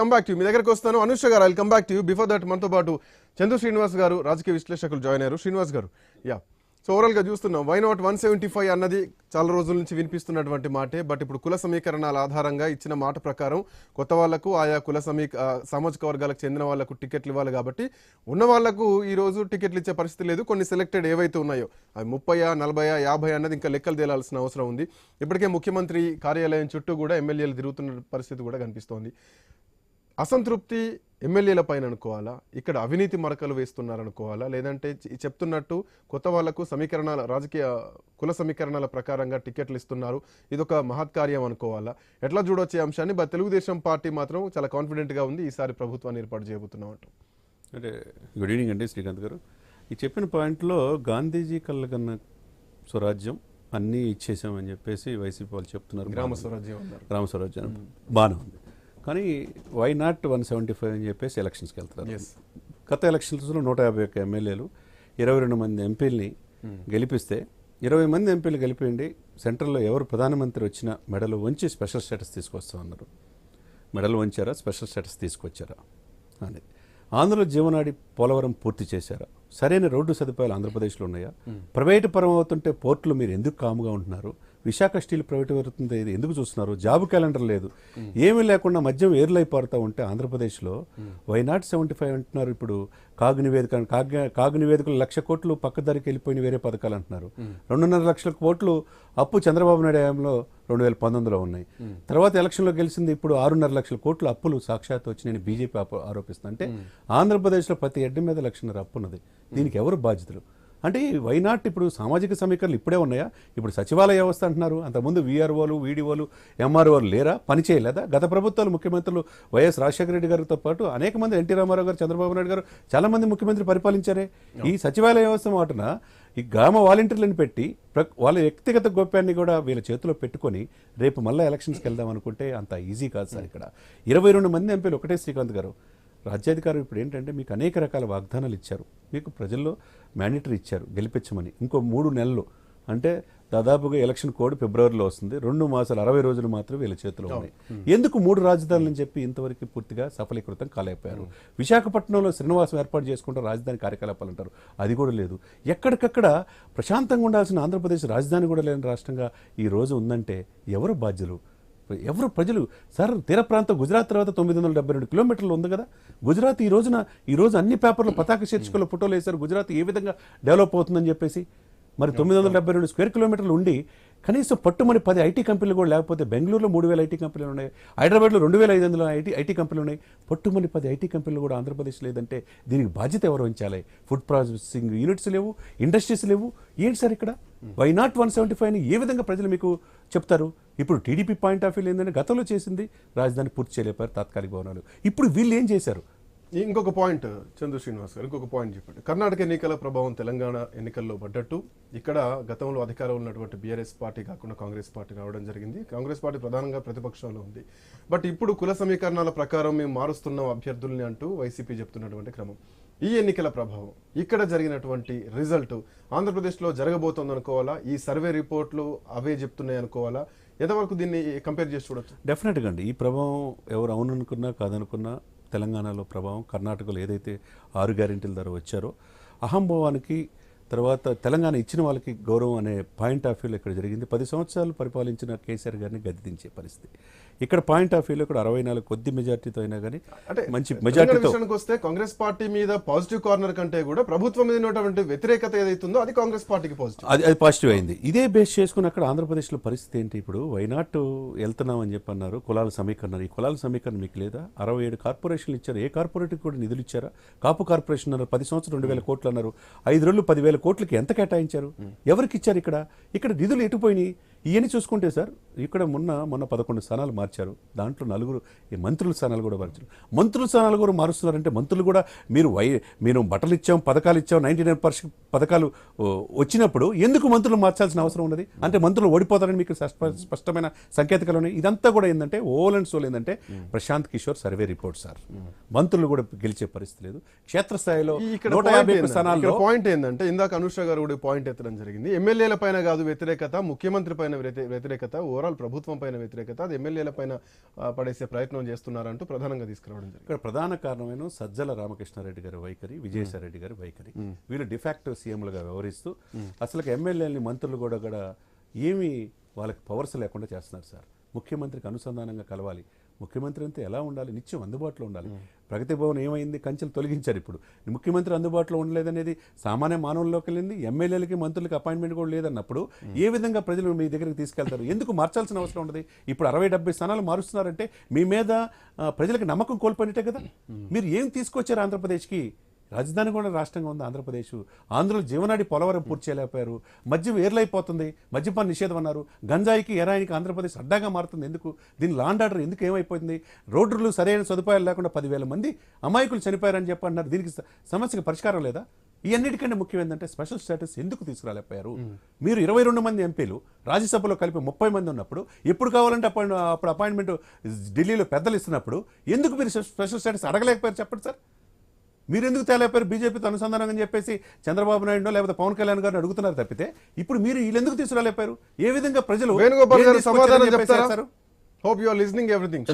Come back to me దగ్గరకు వస్తాను. అనుష గారు I come back to before that మనతో పాటు చందు శ్రీనివాస్ గారు రాజకీయ విశ్లేషకులు జాయిన్ అయ్యారు. శ్రీనివాస్ గారు యా సో ఓవరాల్గా చూస్తున్నాం. Why not one seventy five అన్నది చాలా రోజుల నుంచి వినిపిస్తున్నటువంటి మాటే బట్ ఇప్పుడు కుల సమీకరణాల ఆధారంగా ఇచ్చిన మాట ప్రకారం కొత్త వాళ్ళకు ఆయా కుల సమీక సామాజిక వర్గాలకు చెందిన వాళ్ళకు టికెట్లు ఇవ్వాలి కాబట్టి ఉన్న వాళ్ళకు ఈ రోజు టికెట్లు ఇచ్చే పరిస్థితి లేదు. కొన్ని సెలెక్టెడ్ ఏవైతే ఉన్నాయో అవి ముప్పై నలభై యాభై అన్నది ఇంకా లెక్కలు తేలాల్సిన అవసరం ఉంది. ఇప్పటికే ముఖ్యమంత్రి కార్యాలయం చుట్టూ కూడా ఎమ్మెల్యేలు తిరుగుతున్న పరిస్థితి కూడా కనిపిస్తోంది. అసంతృప్తి ఎమ్మెల్యేల పైన అనుకోవాలా? ఇక్కడ అవినీతి మరకలు వేస్తున్నారనుకోవాలా? లేదంటే చెప్తున్నట్టు కొత్త వాళ్ళకు సమీకరణాల రాజకీయ కుల సమీకరణాల ప్రకారంగా టికెట్లు ఇస్తున్నారు. ఇదొక మహత్కార్యం అనుకోవాలా? ఎట్లా చూడొచ్చు అంశాన్ని బట్ తెలుగుదేశం పార్టీ మాత్రం చాలా కాన్ఫిడెంట్గా ఉంది. ఈసారి ప్రభుత్వాన్ని ఏర్పాటు చేయబోతున్నాం అంటూ. అంటే గుడ్ ఈవినింగ్ అండి శ్రీకాంత్ గారు. ఈ చెప్పిన పాయింట్లో గాంధీజీ కళ్ళకన్న స్వరాజ్యం అన్నీ ఇచ్చేసామని చెప్పేసి వైసీపీ వాళ్ళు చెప్తున్నారు. గ్రామ స్వరాజ్యం గ్రామ స్వరాజ్యం. బాగానే ఉంది. కానీ why not one seventy five అని చెప్పేసి ఎలక్షన్స్కి వెళ్తారు. గత ఎలక్షన్స్లో నూట యాభై ఒక్క ఎమ్మెల్యేలు ఇరవై రెండు మంది ఎంపీలని గెలిపిస్తే ఇరవై మంది ఎంపీలు గెలిపిండి సెంట్రల్లో ఎవరు ప్రధానమంత్రి వచ్చినా మెడలు వంచి స్పెషల్ స్టేటస్ తీసుకొస్తామన్నారు మెడలు వంచారా స్పెషల్ స్టేటస్ తీసుకొచ్చారా అని ఆంధ్రలో జీవనాడి పోలవరం పూర్తి చేశారా? సరైన రోడ్డు సదుపాయాలు ఆంధ్రప్రదేశ్లో ఉన్నాయా? ప్రైవేటు పరం అవుతుంటే పోర్టులు మీరు ఎందుకు కాముగా ఉంటున్నారు? విశాఖ స్టీల్ ప్రైవేట్ అవుతుంది ఇది. ఎందుకు చూస్తున్నారు? జాబ్ క్యాలెండర్ లేదు. ఏమీ లేకుండా మద్యం ఏర్లై పారుతూ ఉంటే ఆంధ్రప్రదేశ్లో వై నాట్ సెవెంటీ ఫైవ్ అంటున్నారు ఇప్పుడు. కాగు నివేదిక కాగు కాగు నివేదికలు లక్ష కోట్లు పక్కదారికి వెళ్ళిపోయిన వేరే పథకాలు అంటున్నారు. రెండున్నర లక్షల కోట్లు అప్పు చంద్రబాబు నాయుడు హయాంలో రెండు వేల పంతొమ్మిదిలో ఉన్నాయి. తర్వాత ఎలక్షన్లో గెలిచింది ఇప్పుడు ఆరున్నర లక్షల కోట్లు అప్పులు సాక్షాత్ వచ్చి నేను బీజేపీ ఆరోపిస్తుంది. అంటే ఆంధ్రప్రదేశ్లో ప్రతి ఎడ్డి మీద లక్షన్నర అప్పు ఉన్నది దీనికి ఎవరు బాధ్యతలు అంటే ఈ వైనాట్ ఇప్పుడు సామాజిక సమీకరణలు ఇప్పుడే ఉన్నాయా? ఇప్పుడు సచివాలయ వ్యవస్థ అంటున్నారు. అంతకుముందు వీఆర్ఓలు వీడిఓలు ఎంఆర్ఓలు లేరా? పని చేయలేదా? గత ప్రభుత్వాలు ముఖ్యమంత్రులు వైఎస్ రాజశేఖర రెడ్డి గారితో పాటు అనేక మంది ఎన్టీ రామారావు గారు చంద్రబాబు నాయుడు గారు చాలా మంది ముఖ్యమంత్రి పరిపాలించారే. ఈ సచివాలయ వ్యవస్థ మాటన ఈ గ్రామ వాలంటీర్లను పెట్టి వాళ్ళ వ్యక్తిగత గోప్యాన్ని కూడా వీళ్ళ చేతిలో పెట్టుకొని రేపు మళ్ళీ ఎలక్షన్స్కి వెళ్దాం అనుకుంటే అంత ఈజీ కాదు సార్ ఇక్కడ. ఇరవై రెండు మంది ఎంపీలు ఒకటే శ్రీకాంత్ గారు. రాజ్యాధికారం ఇప్పుడు ఏంటంటే మీకు అనేక రకాల వాగ్దానాలు ఇచ్చారు. మీకు ప్రజల్లో మ్యాండేటరీ ఇచ్చారు గెలిపించమని. ఇంకో మూడు నెలలు. అంటే దాదాపుగా ఎలక్షన్ కోడ్ ఫిబ్రవరిలో వస్తుంది. రెండు మాసాలు అరవై రోజులు మాత్రం వీళ్ళ చేతిలో ఉన్నాయి. ఎందుకు మూడు రాజధానులు అని చెప్పి ఇంతవరకు పూర్తిగా సఫలీకృతం కాలేకపోయారు? విశాఖపట్నంలో శ్రీనివాసం ఏర్పాటు చేసుకుంటే రాజధాని కార్యకలాపాలు అంటారు. అది కూడా లేదు. ఎక్కడికక్కడ ప్రశాంతంగా ఉండాల్సిన ఆంధ్రప్రదేశ్ రాజధాని కూడా లేని రాష్ట్రంగా ఈ రోజు ఉందంటే ఎవరు బాధ్యులు? ఎవరు ప్రజలు? సార్ తీర ప్రాంతం గుజరాత్ తర్వాత తొమ్మిది వందల డెబ్బై రెండు కిలోమీటర్లు ఉంది కదా. గుజరాత్ ఈ రోజున ఈ రోజు అన్ని పేపర్లు పతాక శీర్షికలో ఫోటోలు వేశారు. గుజరాత్ ఏ విధంగా డెవలప్ అవుతుందని చెప్పేసి. మరి తొమ్మిది వందల డెబ్బై రెండు స్క్వేర్ కిలోమీటర్లు ఉండి కనీసం పట్టుమని పది ఐటీ కంపెనీలు కూడా లేకపోతే బెంగళూరులో మూడు వేల ఐటీ కంపెనీలు ఉన్నాయి. హైదరాబాద్లో రెండు వేల ఐదు వందల ఐటీ ఐటీ కంపెనీలు ఉన్నాయి. పట్టుమని పది ఐటీ కంపెనీలు కూడా ఆంధ్రప్రదేశ్ లేదంటే దీనికి బాధ్యత ఎవరు వహించాలి? ఫుడ్ ప్రాసెసింగ్ యూనిట్స్ లేవు ఇండస్ట్రీస్ లేవు. ఏంటి సార్ ఇక్కడ? Why not one seventy five అని ఏ విధంగా ప్రజలు మీకు చెప్తారు? ఇప్పుడు టీడీపీ పాయింట్ ఆఫ్ వ్యూ ఏంటంటే గతంలో చేసింది రాజధాని పూర్తి చేయలేపారు తాత్కాలిక భవనాలు. ఇప్పుడు వీళ్ళు ఏం చేశారు? ఇంకొక పాయింట్ చంద్ర శ్రీనివాస్ గారు ఇంకొక పాయింట్ చెప్పండి. కర్ణాటక ఎన్నికల ప్రభావం తెలంగాణ ఎన్నికల్లో పడ్డట్టు. ఇక్కడ గతంలో అధికారంలో ఉన్నటువంటి బీఆర్ఎస్ పార్టీ కాకుండా కాంగ్రెస్ పార్టీ రావడం జరిగింది. కాంగ్రెస్ పార్టీ ప్రధానంగా ప్రతిపక్షంలో ఉంది. బట్ ఇప్పుడు కుల సమీకరణాల ప్రకారం మేము మారుస్తున్నాం అభ్యర్థుల్ని అంటూ వైసీపీ చెప్తున్నటువంటి క్రమం. ఈ ఎన్నికల ప్రభావం ఇక్కడ జరిగినటువంటి రిజల్ట్ ఆంధ్రప్రదేశ్లో జరగబోతోంది అనుకోవాలా ఈ సర్వే రిపోర్ట్లు అవే చెప్తున్నాయి అనుకోవాలా ఎంతవరకు దీన్ని కంపేర్ చేసి చూడొచ్చు? డెఫినెట్గా అండి. ఈ ప్రభావం ఎవరు అవుననుకున్నా కాదనుకున్నా తెలంగాణలో ప్రభావం కర్ణాటకలో ఏదైతే ఆరు గ్యారెంటీల ధర వచ్చారో అహంభావానికి తర్వాత తెలంగాణ ఇచ్చిన వాళ్ళకి గౌరవం అనే పాయింట్ ఆఫ్ వ్యూలో ఇక్కడ జరిగింది. పది సంవత్సరాలు పరిపాలించిన కేసీఆర్ గారిని గద్దెదించే పరిస్థితి. ఇక్కడ పాయింట్ ఆఫ్ వ్యూలో ఇక్కడ అరవై నాలుగు కొద్ది మెజార్టీతో అయినా కానీ అంటే మంచి మెజార్టీతో వస్తే కాంగ్రెస్ పార్టీ మీద పాజిటివ్ కార్నర్ కంటే కూడా ప్రభుత్వం మీద ఉన్నటువంటి వ్యతిరేకత ఏదైతుందో అది కాంగ్రెస్ పార్టీకి పాజిటివ్. అది అది పాజిటివ్ అయింది. ఇదే బేస్ చేసుకుని అక్కడ ఆంధ్రప్రదేశ్లో పరిస్థితి ఏంటి ఇప్పుడు? వైనాట్ వెళ్తున్నాం అని చెప్పి అన్నారు కులాల సమీకరణ ఈ కులాల సమీకరణ మీకు లేదా? అరవై ఏడు కార్పొరేషన్లు ఇచ్చారు. ఏ కార్పొరేట్కి కూడా నిధులు ఇచ్చారా? కాపు కార్పొరేషన్ అన్నారు. పది సంవత్సరం రెండు వేల కోట్లు అన్నారు. ఐదు రోజులు పదివేల కోట్లకి ఎంత కేటాయించారు? ఎవరికి ఇచ్చారు ఇక్కడ? ఇక్కడ నిధులు ఎటుపోయినాయి ఇవన్నీ చూసుకుంటే సార్ ఇక్కడ మొన్న మొన్న పదకొండు స్థానాలు మార్చారు. దాంట్లో నలుగురు ఈ మంత్రుల స్థానాలు కూడా మార్చారు. మంత్రుల స్థానాలు కూడా మారుస్తున్నారంటే మంత్రులు కూడా మీరు వై మీరు బట్టలు ఇచ్చాం పథకాలు ఇచ్చాం నైంటీ నైన్ పర్సెంట్ పథకాలు వచ్చినప్పుడు ఎందుకు మంత్రులు మార్చాల్సిన అవసరం ఉన్నది? అంటే మంత్రులు ఓడిపోతారని మీకు స్పష్ట- స్పష్టమైన సంకేతాలు ఉన్నాయి. ఇదంతా కూడా ఏంటంటే ఓవల్ అండ్ సోల్ ఏంటంటే Prashant Kishor survey report sir. మంత్రులు కూడా గెలిచే పరిస్థితి లేదు. క్షేత్రస్థాయిలో నూట యాభై స్థానాల్లో పాయింట్ ఏంటంటే ఇందాక అనుష గారు కూడా పాయింట్ ఎత్తడం జరిగింది. ఎమ్మెల్యేల పైన కాదు వ్యతిరేకత ముఖ్యమంత్రి పైన వ్యతిరేకత ఓవరాల్ ప్రభుత్వం పైన వ్యతిరేకత అది ఎమ్మెల్యేల పైన పడేసే ప్రయత్నం చేస్తున్నారంటూ ప్రధానంగా తీసుకురావడం జరిగింది. ఇక్కడ ప్రధాన కారణమైన సజ్జల రామకృష్ణారెడ్డి గారి వైఖరి విజయసాయిరెడ్డి గారి వైఖరి. వీళ్ళు డిఫాక్టివ్ సీఎంలుగా వ్యవహరిస్తూ అసలు ఎమ్మెల్యేలని మంత్రులు కూడా కూడా ఏమీ వాళ్ళకి పవర్స్ లేకుండా చేస్తున్నారు సార్. ముఖ్యమంత్రికి అనుసంధానంగా కలవాలి. ముఖ్యమంత్రి అంతా ఎలా ఉండాలి? నిత్యం అందుబాటులో ఉండాలి. ప్రగతి భవన్ ఏమైంది? కంచెలు తొలగించారు ఇప్పుడు. ముఖ్యమంత్రి అందుబాటులో ఉండలేదనేది సామాన్య మానవుల్లోకి వెళ్ళింది ఎమ్మెల్యేలకి మంత్రులకి అపాయింట్మెంట్ కూడా లేదన్నప్పుడు ఏ విధంగా ప్రజలు మీ దగ్గరికి తీసుకెళ్తారు? ఎందుకు మార్చాల్సిన అవసరం ఉండదు? ఇప్పుడు అరవై డెబ్బై స్థానాలు మారుస్తున్నారంటే మీ మీద ప్రజలకు నమ్మకం కోల్పోయినట్టే కదా? మీరు ఏం తీసుకొచ్చారు ఆంధ్రప్రదేశ్కి? రాజధాని కూడా రాష్ట్రంగా ఉంది ఆంధ్రప్రదేశ్. ఆంధ్రులు జీవనాడి పోలవరం పూర్తి చేయలేకపోయారు. మద్యం ఏర్లైపోతుంది మద్యపాన నిషేధం అన్నారు. గంజాయికి ఎరాయికి ఆంధ్రప్రదేశ్ అడ్డాగా మారుతుంది. ఎందుకు? దీని లాండ్ ఆర్డర్ ఎందుకు ఏమైపోతుంది రోడ్లు సరైన సదుపాయాలు లేకుండా పదివేల మంది అమాయకులు చనిపోయారని చెప్పి అన్నారు. దీనికి సమస్యకు పరిష్కారం లేదా? ఈ అన్నిటికంటే ముఖ్యం ఏంటంటే స్పెషల్ స్టేటస్ ఎందుకు తీసుకురాలేకపోయారు? మీరు ఇరవై రెండు మంది ఎంపీలు రాజ్యసభలో కలిపి ముప్పై మంది ఉన్నప్పుడు ఎప్పుడు కావాలంటే అప్పుడు అపాయింట్మెంట్ ఢిల్లీలో పెద్దలు ఇస్తున్నప్పుడు ఎందుకు మీరు స్పెషల్ స్టేటస్ అడగలేకపోయారు చెప్పండి సార్? మీరు ఎందుకు తేలేపారు? బీజేపీతో అనుసంధానం అని చెప్పేసి చంద్రబాబు నాయుడు లేకపోతే పవన్ కళ్యాణ్ గారిని అడుగుతున్నారు తప్పితే ఇప్పుడు మీరు వీళ్ళు ఎందుకు తీసుకురాలేపారు? ఏ విధంగా ప్రజలు సమాధానం చెప్తారా? Hope you are listening everything